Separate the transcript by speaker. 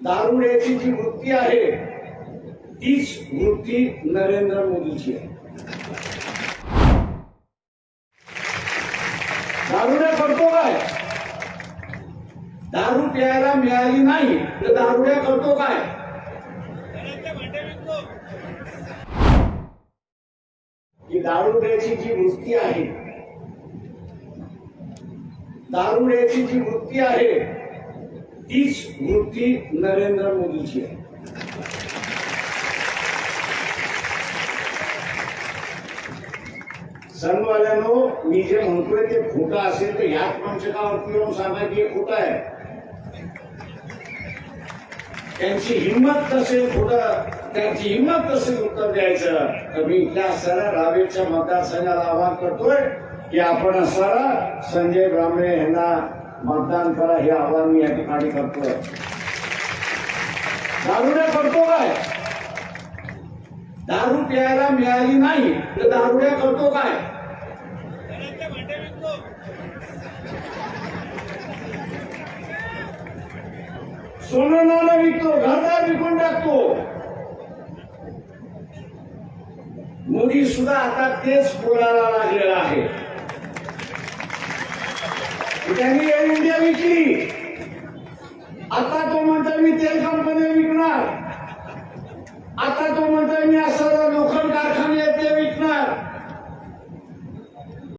Speaker 1: दारुण्याची जी वृत्ती आहे तीच वृत्ती नरेंद्र मोदीची आहे. दारुण्या करतो काय? दारू प्यायला मिळाली नाही तर दारुड्या करतो काय? ही दारुड्याची जी वृत्ती आहे दारुड्याची जी वृत्ती आहे तीच वृत्ती नरेंद्र मोदीची आहे. सर्ववाल्यांनो मी जे म्हणतोय ते खोटं असेल तर याच मंचकावरती येऊन सांगा की हे खोटं आहे. त्यांची हिंमत नसेल खोटं त्यांची हिंमत नसेल उत्तर द्यायचं तर मी इथल्या सरळ रावेच्या मतदारसंघाला आवाहन करतोय की आपण सरळ संजय ब्राह्मणे यांना मतदान करा हे आवाहन मी या ठिकाणी करतोय. दारुड्या करतो काय? दारू प्यायला मिळाली नाही तर दारुड्या करतो काय? सोनं नाणं विकतो घरदार विकून टाकतो. मोदी सुद्धा आता तेच बोलायला लागलेला आहे. त्यांनी एअर इंडिया विकली. आता तो म्हणतो मी तेल कंपन्या विकणार.